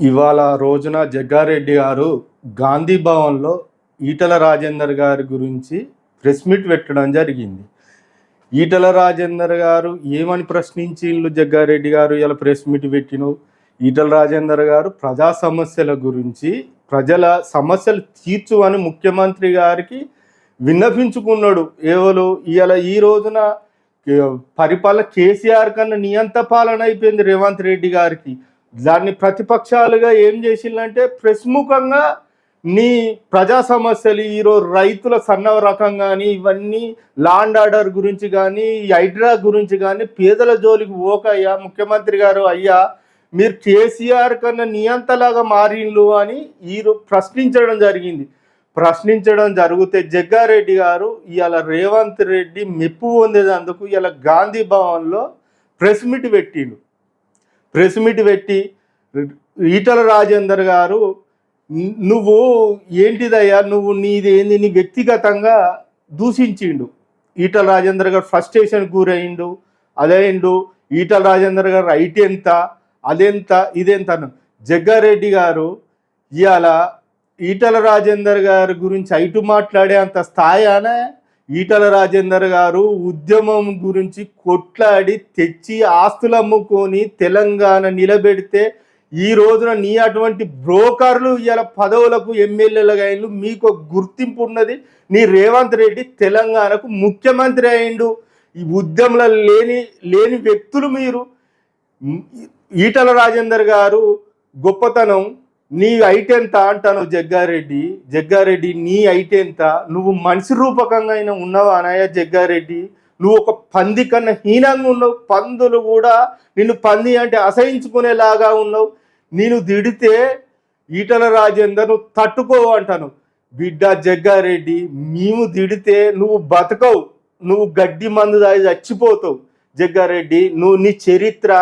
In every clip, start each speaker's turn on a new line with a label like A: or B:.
A: ఇవాళ రోజున జగ్గారెడ్డి గారు గాంధీ భవన్లో ఈటల రాజేందర్ గారి గురించి ప్రెస్ మీట్ పెట్టడం జరిగింది. ఈటల రాజేందర్ గారు ఏమని ప్రశ్నించిండ్రు జగ్గారెడ్డి గారు? ఇలా ప్రెస్ మీట్ పెట్టిను ఈటల రాజేందర్ గారు ప్రజా సమస్యల గురించి ప్రజల సమస్యలు తీర్చు అని ముఖ్యమంత్రి గారికి విన్నపించుకున్నాడు. ఏవలు ఇవాళ ఈ రోజున పరిపాలన కేసీఆర్ కన్నా నియంత పాలన అయిపోయింది రేవంత్ రెడ్డి గారికి. దాన్ని ప్రతిపక్షాలుగా ఏం చేసిందంటే ప్రస్ముఖంగా నీ ప్రజా సమస్యలు ఈరోజు రైతుల సన్న రకం కానీ ఇవన్నీ లాండ్ ఆర్డర్ గురించి కానీ హైడ్రా గురించి కానీ పేదల జోలికి పోకయ్యా ముఖ్యమంత్రి గారు అయ్యా మీరు కేసీఆర్ కన్నా నియంతలాగా మారిండ్లు అని ఈరోజు ప్రశ్నించడం జరిగింది. ప్రశ్నించడం జరిగితే జగ్గారెడ్డి గారు ఇవాళ రేవంత్ రెడ్డి మెప్పు పొందేదందుకు ఇలా గాంధీ భవన్లో ప్రెస్ మీట్ పెట్టిండు. ప్రెస్ మీట్ పెట్టి ఈటల రాజేందర్ గారు నువ్వు ఏంటిదయ్యా నువ్వు నీది ఏంది నీ వ్యక్తిగతంగా దూషించిండు. ఈటల రాజేందర్ గారు ఫ్రస్ట్రేషన్ గురయిండు అదేండు ఈటల రాజేందర్ గారు రైట్ ఎంత అదెంత ఇదెంత జగ్గారెడ్డి గారు ఇవాళ ఈటల రాజేందర్ గారి గురించి ఐటు మాట్లాడే అంత స్థాయి అనే ఈటల రాజేందర్ గారు ఉద్యమం గురించి కొట్లాడి తెచ్చి ఆస్తులు అమ్ముకొని తెలంగాణ నిలబెడితే ఈ రోజున నీ అటువంటి బ్రోకర్లు ఇవాళ పదవులకు ఎమ్మెల్యేలుగా అయిండు మీకు ఒక గుర్తింపు ఉన్నది. నీ రేవంత్ రెడ్డి తెలంగాణకు ముఖ్యమంత్రి అయిండు. ఈ ఉద్యమంలో లేని లేని వ్యక్తులు మీరు. ఈటల రాజేందర్ గారు గొప్పతనం నీ హైట్ ఎంత అంటాను జగ్గారెడ్డి. జగ్గారెడ్డి నీ హైట్ ఎంత? నువ్వు మనిషి రూపకంగా అయినా ఉన్నావా అనయ్య జగ్గారెడ్డి? నువ్వు ఒక పంది కన్నా హీనంగా ఉన్నావు. పందులు కూడా నిన్ను పంది అంటే అసహించుకునేలాగా ఉన్నావు. నేను దిడితే ఈటల రాజేందర్ నువ్వు తట్టుకో అంటాను. బిడ్డ జగ్గారెడ్డి మేము దిడితే నువ్వు బతకవు. నువ్వు గడ్డి మందు దాగి చచ్చిపోతావు. జగ్గారెడ్డి నువ్వు నీ చరిత్ర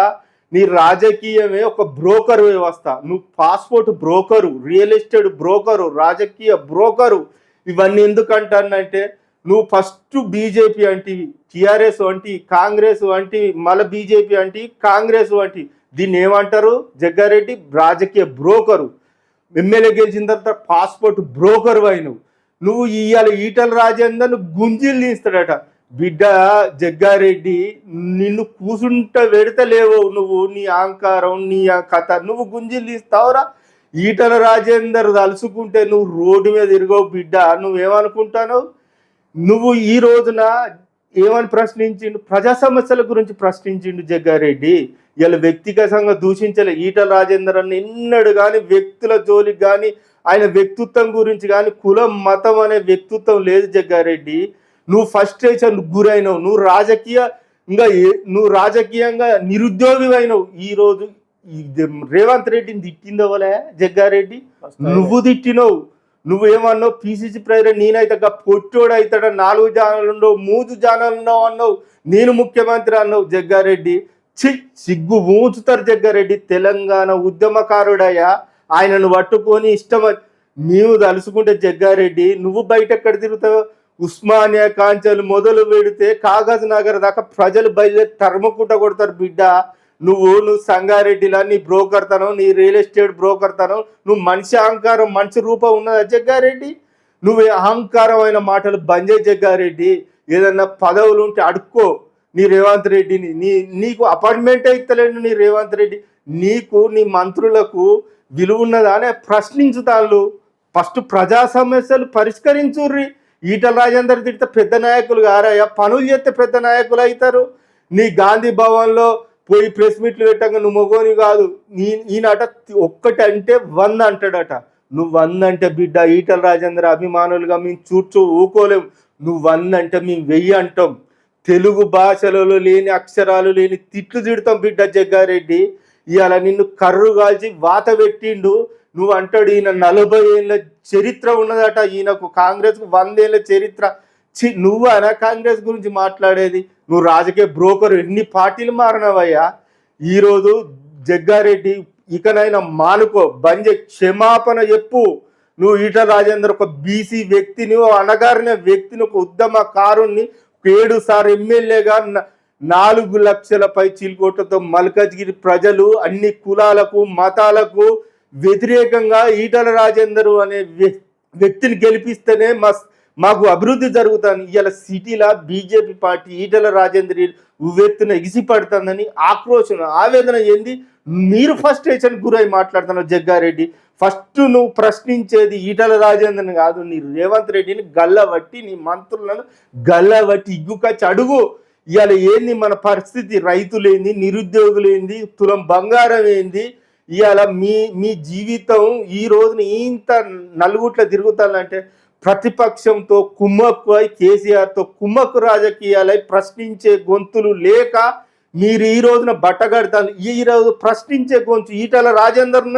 A: నీ రాజకీయమే ఒక బ్రోకర్ వ్యవస్థ. నువ్వు passport broker real estate broker రాజకీయ బ్రోకరు ఇవన్నీ ఎందుకంటానంటే నువ్వు ఫస్ట్ బీజేపీ అంటే టిఆర్ఎస్ వంటి కాంగ్రెస్ వంటి మళ్ళీ బీజేపీ అంటే కాంగ్రెస్ వంటి దీన్ని ఏమంటారు? జగ్గారెడ్డి రాజకీయ బ్రోకరు. ఎమ్మెల్యే గెలిచిన తర్వాత పాస్పోర్ట్ బ్రోకర్ అయినవు. నువ్వు ఇవాళ ఈటల రాజేందర్ గుంజీలు తీస్తాడట. బిడ్డ జగ్గారెడ్డి నిన్ను కూసుంట వెడతలేవు నువ్వు నీ అహంకారం నీ కథ నువ్వు గుంజీలు తీస్తావురా ఈటల రాజేందర్ తలుసుకుంటే నువ్వు రోడ్డు మీద తిరగవు బిడ్డ. నువ్వేమనుకుంటావు నువ్వు ఈ రోజున ఏమని ప్రశ్నించిండు? ప్రజా సమస్యల గురించి ప్రశ్నించిండు జగ్గారెడ్డి. ఇలా వ్యక్తిగతంగా దూషించలే. ఈటల రాజేందర్ అన్న ఎన్నడు కానీ వ్యక్తుల జోలికి కానీ ఆయన వ్యక్తిత్వం గురించి కానీ కులం మతం అనే వ్యక్తిత్వం లేదు జగ్గారెడ్డి. నువ్వు ఫ్రస్ట్రేషన్ గురైనవు. నువ్వు రాజకీయ ఇంకా నువ్వు రాజకీయంగా నిరుద్యోగి అయినవు ఈ రోజు ఈ రేవంత్ రెడ్డిని తిట్టిందవలే జగ్గారెడ్డి. నువ్వు తిట్టినవు. నువ్వేమన్నావు? పీసీసీ ప్రెసిడెంట్ నేనైతే పొట్టోడు అవుతాడు నాలుగు జానాలు ఉండవు మూడు జానాలు ఉన్నావు అన్నావు. నేను ముఖ్యమంత్రి అన్నావు జగ్గారెడ్డి. చి సిగ్గు ఊంచుతారు జగ్గారెడ్డి. తెలంగాణ ఉద్యమకారుడయ్యా. ఆయనను పట్టుకొని ఇష్టం నీవు తలుసుకుంటే జగ్గారెడ్డి నువ్వు బయట ఎక్కడ తిరుగుతావు? ఉస్మానియా కాంచెలు మొదలు పెడితే కాగజ్ నగర్ దాకా ప్రజలు బయలుదేరి తరుముకుంట కొడతారు బిడ్డ. నువ్వు నువ్వు సంగారెడ్డిలా నీ బ్రోకర్ తనం నీ రియల్ ఎస్టేట్ బ్రోకర్ తనం నువ్వు మనిషి అహంకారం మనిషి రూపం ఉన్నదా జగ్గారెడ్డి? నువ్వు అహంకారమైన మాటలు బంజే జగ్గారెడ్డి. ఏదన్నా పదవులు ఉంటే అడుక్కో నీ రేవంత్ రెడ్డిని. నీ నీకు అపాయింట్మెంట్ ఇస్తలేడు నీ రేవంత్ రెడ్డి. నీకు నీ మంత్రులకు విలువ ఉన్నదా అని ప్రశ్నించుతాళ్ళు. ఫస్ట్ ప్రజా సమస్యలు పరిష్కరించుర్రి. ఈటల రాజేందర్ తిడితే పెద్ద నాయకులు గారయ్యా పనులు చేస్తే పెద్ద నాయకులు అవుతారు. నీ గాంధీ భవన్లో పోయి ప్రెస్ మీట్లు పెట్టంగా నువ్వు మొగోని కాదు. నీ ఈయనట ఒక్కటి అంటే వంద అంటాడట. నువ్వు వంద అంటే బిడ్డ ఈటల రాజేంద్ర అభిమానులుగా మేము చూచు ఊకోలేం. నువ్వు వంద అంటే మేము వెయ్యి అంటాం. తెలుగు భాషలలో లేని అక్షరాలు లేని తిట్లు తిడతాం బిడ్డ జగ్గారెడ్డి. ఇవాళ నిన్ను కర్రు కాల్చి వాత పెట్టిండు. నువ్వు అంటాడు ఈయన నలభై ఏళ్ళ చరిత్ర ఉన్నదట. ఈయనకు కాంగ్రెస్కు వందేళ్ళ చరిత్ర. చి నువ్వు అనా కాంగ్రెస్ గురించి మాట్లాడేది? నువ్వు రాజకీయ బ్రోకర్. ఎన్ని పార్టీలు మారినవయ్యా? ఈరోజు జగ్గారెడ్డి ఇకనైనా మానుకో. బంజ క్షమాపణ చెప్పు. నువ్వు ఈట రాజేందర్ ఒక బీసీ వ్యక్తిని ఓ అణగారిన వ్యక్తిని ఒక ఉద్యమకారుణ్ణి ఏడు సార్ ఎమ్మెల్యేగా నాలుగు లక్షల పై చీలకోటతో మల్కజ్గిరి ప్రజలు అన్ని కులాలకు మతాలకు వ్యతిరేకంగా ఈటల రాజేందర్ అనే వ్యక్తిని గెలిపిస్తేనే మా మాకు అభివృద్ధి జరుగుతుంది ఇవాళ సిటీలో బీజేపీ పార్టీ ఈటల రాజేందర్ ఉవ్వెత్తున ఎగిసిపడుతుందని ఆక్రోశం ఆవేదన ఏంది? మీరు ఫస్ట్రేషన్ గురై మాట్లాడుతున్నావు జగ్గారెడ్డి. ఫస్ట్ నువ్వు ప్రశ్నించేది ఈటల రాజేంద్రని కాదు. నీ రేవంత్ రెడ్డిని గల్లబట్టి నీ మంత్రులను గల్లబట్టి ఇగ్గుకచ్చి అడుగు ఇవాళ ఏంది మన పరిస్థితి? రైతులేంది నిరుద్యోగులేంది తులం బంగారం ఏంది? ఇవాళ మీ మీ జీవితం ఈ రోజున ఇంత నలుగుట్ల తిరుగుతానంటే ప్రతిపక్షంతో కుమ్మక్కు అయి కేసీఆర్తో కుమ్మక్కు రాజకీయాలై ప్రశ్నించే గొంతులు లేక మీరు ఈ రోజున బట్టగడతాను. ఈ రోజు ప్రశ్నించే గొంతు ఈటల రాజేందర్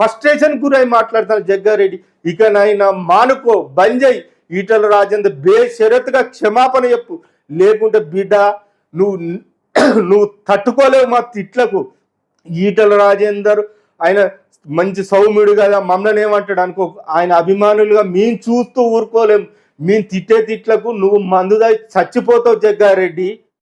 A: ఫస్ట్రేషన్ గురై మాట్లాడతాను జగ్గారెడ్డి. ఇక నైనా మానుకో బంజయ్ ఈటల రాజేందర్ బేషరతుగా క్షమాపణ చెప్పు. లేకుంటే బిడ్డ నువ్వు నువ్వు తట్టుకోలేవు మా తిట్లకు. ఈటల రాజేందర్ ఆయన మంచి సౌమ్యుడు కదా మమ్మల్ని ఏమంటాడు అనుకో ఆయన అభిమానులుగా మేము చూస్తూ ఊరుకోలేం. మేము తిట్టే తిట్లకు నువ్వు మందుదాయి చచ్చిపోతావు జగ్గారెడ్డి.